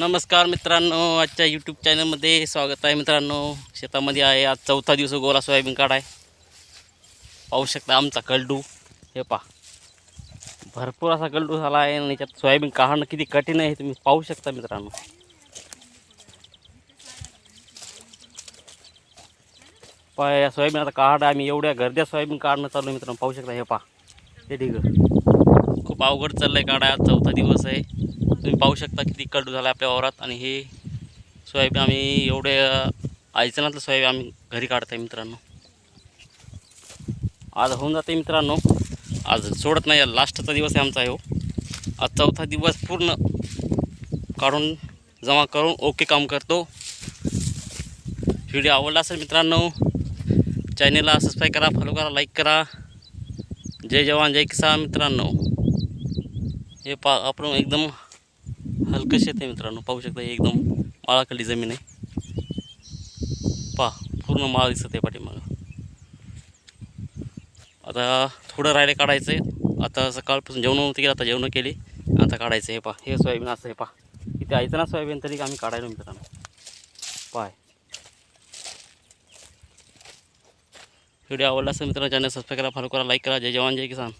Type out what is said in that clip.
नमस्कार मित्रांनो आजच्या यूट्यूब चॅनलमध्ये स्वागत आहे मित्रांनो. शेतामध्ये आहे आज चौथा दिवस गोला सोयाबीन काढाय पाहू शकता आमचा कलडू. हे पा भरपूर असा कलडू झाला आहे आणि याच्यात सोयाबीन काढणं किती कठीण आहे तुम्ही पाहू शकता मित्रांनो. पा या सोयाबीन आता काढ. आम्ही एवढ्या गर्द्या सोयाबीन काढणं चालू आहे मित्रांनो. पाहू शकता हे पा हे ठीक खूप अवघड चाललं आहे काढाय आज चौथा दिवस आहे. तुम्ही पाहू शकता किती कडू झाला आपल्या वावरात. आणि हे सोयाबीन आम्ही एवढे आयचनातलं सोयाबीन आम्ही घरी काढत आहे मित्रांनो. आज होऊन जाते मित्रांनो. आज सोडत नाही लास्टचा दिवस आहे आमचा हो. आज चौथा दिवस पूर्ण काढून जमा करून ओके काम करतो. व्हिडिओ आवडला असेल मित्रांनो चॅनेलला सबस्क्राईब करा फॉलो करा लाईक करा. जय जवान जय किसान मित्रांनो. हे पा आपण एकदम हलकं शेत आहे मित्रांनो. पाहू शकता एकदम माळाखाली जमीन आहे. पा पूर्ण माळ दिसत आहे पाठीमागं. आता थोडं राहिले काढायचं आहे आता सकाळपासून जेवण नव्हती केलं आता जेवण केली. आता काढायचं हे पा हे सोयाबीन असं आहे पा इथे यायचं ना सोयाबीन तरी आम्ही काढायला मित्रांनो. पाय. व्हिडिओ आवडला असेल मित्रांनो चॅनल सबस्क्राईब करा फॉलो करा लाईक करा. जय जवान जय किसान.